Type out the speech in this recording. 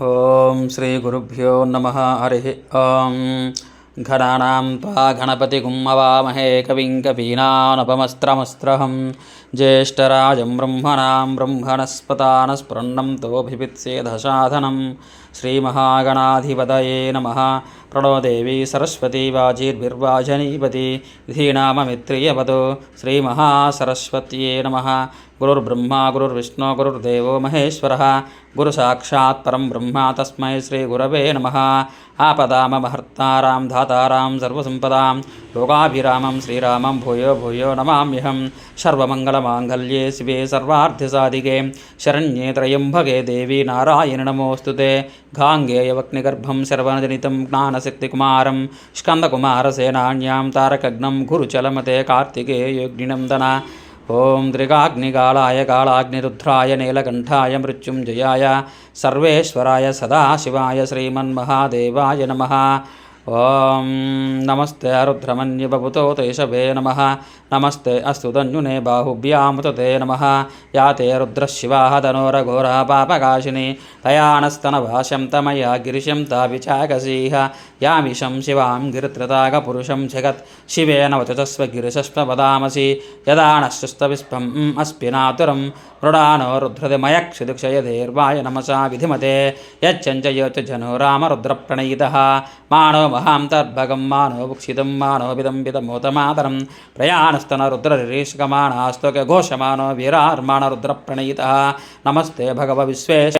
ఓం శ్రీ గురుభ్యో నమ హరి ఓం. ఘనానాం త్వా గణపతిగుం అవామహే కవిం కవీనానపమస్త్రమస్త్రహం. జ్యేష్టరాజం బ్రహ్మణాం బ్రహ్మణస్పతానస్పృన్నం తోభిపిత్సేధసాధనం శ్రీమహాగణాధిపతయే నమ. ప్రణోదేవీ సరస్వతీ వాజీర్భిర్వాజనీపతి ధీనామమిత్రియపదు శ్రీమహాసరస్వత్యే నమ. గురుర్బ్రహ్మ గురుర్విష్ణు గురుర్దేవో మహేశ్వర గురుసాక్షాత్ పరం బ్రహ్మ తస్మై శ్రీ గురవే నమ ఆపదామహర్తారాం ధాతారాం సర్వసంపదాం లోకాభిరామం శ్రీరామం భూయో భూయో నమామ్యహం సర్వమంగళమాంగళ్యే శివే సర్వార్థసాదికే శరణ్యే త్రయంభగే దేవి నారాయణ నమోస్తు గాంగేయవగ్నిగర్భం శర్వజనితం జ్ఞానశక్తికుమారం స్కందకుమారసేనాణ్యాం తారకగ్నం గురుచలమతే కార్తికేయోగ్నినందన ఓం త్రిగాగ్నిగాళాయ కాళాగ్నిరుద్రాయ నీలకంఠాయ మృత్యుంజయాయ సర్వేశ్వరాయ సదాశివాయ శ్రీమన్మహాదేవాయ నమ ఓం నమస్తే రుద్రమన్యబుతో తేషవే నమ. నమస్తే అస్తు ధన్యునే బాహుభ్యాముతే నమ. యా తే రుద్రశివా ధనోరఘోరా పాపకాశిని. తయానస్తన భాషం తమయా గిరిశం తావిచాకసీహ యామిషం శివాం గిరిత్రతాగపురుషం జగత్. శివేన వచస్వ గిరిశస్వ వదామసి యదానశ్చుస్తవిస్పం అస్పినాతురం. మృడానో రుద్రదిమయక్షిదుక్షయధీర్వాయ నమసా విధిమతే. యచ్చంచయోచ జనో రామరుద్రప్రణయిత మానవ మహాంతర్భగం మానోభుక్షితం భుక్షితం విదమోతమాతరం ప్రయాణస్తన రుద్రరిషికమాణాస్తోక ఘోషమానో వీరార్మాణ రుద్రప్రణయిత నమస్తే భగవ విశ్వేశ